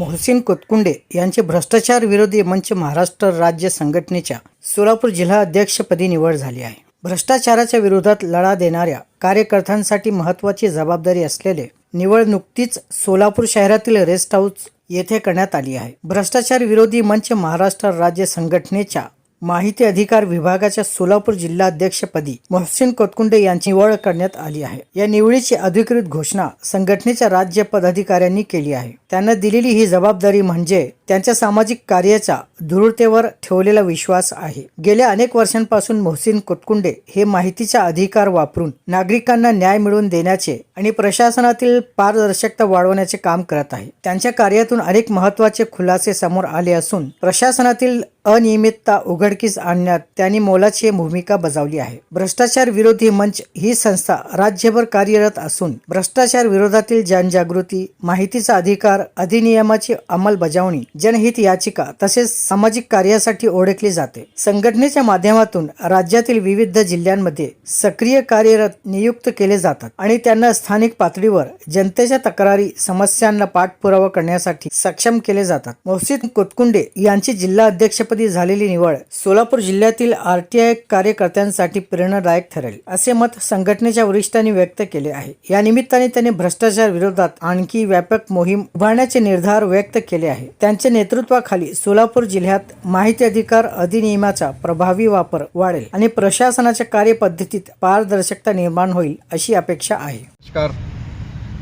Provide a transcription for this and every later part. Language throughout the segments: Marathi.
मोहसिन कोतकुंडे यांचे भ्रष्टाचार विरोधी मंच महाराष्ट्र राज्य संघटनेच्या सोलापूर जिल्हा अध्यक्षपदी निवड झाली आहे. भ्रष्टाचाराच्या विरोधात लढा देणाऱ्या कार्यकर्त्यांसाठी महत्त्वाची जबाबदारी असलेले निवड नुकतीच सोलापूर शहरातील रेस्ट हाऊस येथे करण्यात आली आहे. भ्रष्टाचार विरोधी मंच महाराष्ट्र राज्य संघटनेच्या माहिती अधिकार विभागाच्या सोलापूर जिल्हाध्यक्षपदी मोहसिन कोतकुंडे यांची निवड करण्यात आली आहे. या निवडीची अधिकृत घोषणा संघटनेच्या राज्य पदाधिकाऱ्यांनी केली आहे. त्यांना दिलेली ही जबाबदारी म्हणजे त्यांच्या सामाजिक कार्याचा दृढतेवर ठेवलेला विश्वास आहे. गेल्या अनेक वर्षांपासून मोहसिन कुटकुंडे हे माहितीचा अधिकार वापरून नागरिकांना न्याय मिळवून देण्याचे आणि प्रशासनातील पारदर्शकता वाढवण्याचे काम करत आहे. त्यांच्या कार्यातून अनेक महत्त्वाचे खुलासे समोर आले असून प्रशासनातील अनियमितता उघडकीस आणण्यात त्यांनी मोलाची भूमिका बजावली आहे. भ्रष्टाचार विरोधी मंच ही संस्था राज्यभर कार्यरत असून भ्रष्टाचार विरोधातील जनजागृती माहितीचा अधिकार अधिनियमाची अंमलबजावणी जनहित याचिका तसेच सामाजिक कार्यासाठी ओळखली जाते. संघटनेच्या माध्यमातून राज्यातील विविध जिल्ह्यांमध्ये सक्रिय कार्यरत नियुक्त केले जातात आणि त्यांना स्थानिक पातळीवर जनतेच्या तक्रारी समस्यांना पाठपुरावा करण्यासाठी सक्षम केले जातात. मोहसिन कोतकुंडे यांची जिल्हा अध्यक्षपदी झालेली निवड सोलापूर जिल्ह्यातील आरटीआय कार्यकर्त्यांसाठी प्रेरणादायक ठरेल असे मत संघटनेच्या वरिष्ठांनी व्यक्त केले आहे. या निमित्ताने त्यांनी भ्रष्टाचार विरोधात आणखी व्यापक मोहीम उभारण्याचे निर्धार व्यक्त केले आहे. त्यांचे नेतृत्वाखाली सोलापूर जिल्ह्यात माहिती अधिकार अधिनियमाचा प्रभावी वापर वाढेल आणि प्रशासनाच्या कार्यपद्धतीत पारदर्शकता निर्माण होईल अशी अपेक्षा आहे. नमस्कार.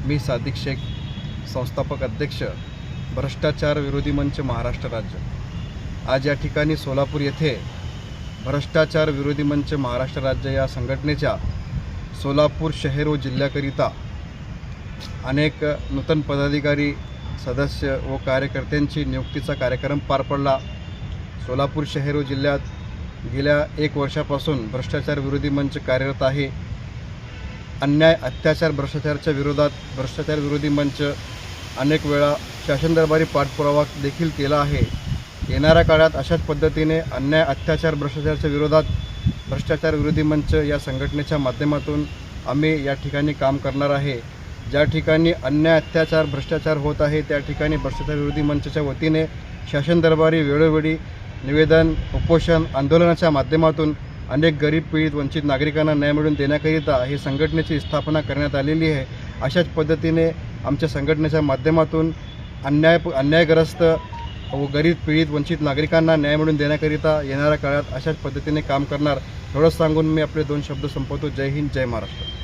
मी सादिक शेख संस्थापक अध्यक्ष भ्रष्टाचार विरोधी मंच महाराष्ट्र राज्य. आज या ठिकाणी सोलापूर येथे भ्रष्टाचार विरोधी मंच महाराष्ट्र राज्य या संघटनेच्या सोलापूर शहर व जिल्ह्याकरिता अनेक नूतन पदाधिकारी सदस्य व कार्यकर्त्यांची नियुक्तीचा कार्यक्रम पार पडला. सोलापूर शहर व जिल्ह्यात गेल्या एक वर्षापासून भ्रष्टाचार विरोधी मंच कार्यरत आहे. अन्याय अत्याचार भ्रष्टाचाराच्या विरोधात भ्रष्टाचार विरोधी मंच अनेक वेळा शासन दरबारी पाठपुरावा देखील केला आहे. येणाऱ्या काळात अशाच पद्धतीने अन्याय अत्याचार भ्रष्टाचाराच्या विरोधात भ्रष्टाचार विरोधी मंच या संघटनेच्या माध्यमातून आम्ही या ठिकाणी काम करणार आहे. ज्या ठिकाणी अन्याय अत्याचार भ्रष्टाचार होत आहे त्या ठिकाणी भ्रष्टाचार विरोधी वतीने शासन दरबारी वेळोवेळी निवेदन उपोषण आंदोलनाच्या माध्यमातून अनेक गरीब पीडित वंचित नागरिकांना न्याय मिळवून देण्याकरिता ही संघटनेची स्थापना करण्यात आलेली आहे. अशाच पद्धतीने आमच्या संघटनेच्या माध्यमातून अन्याय अन्यायग्रस्त व गरीब पीडित वंचित नागरिकांना न्याय मिळवून देण्याकरिता येणाऱ्या काळात अशाच पद्धतीने काम करणार. एवढंच सांगून मी आपले दोन शब्द संपवतो. जय हिंद जय महाराष्ट्र.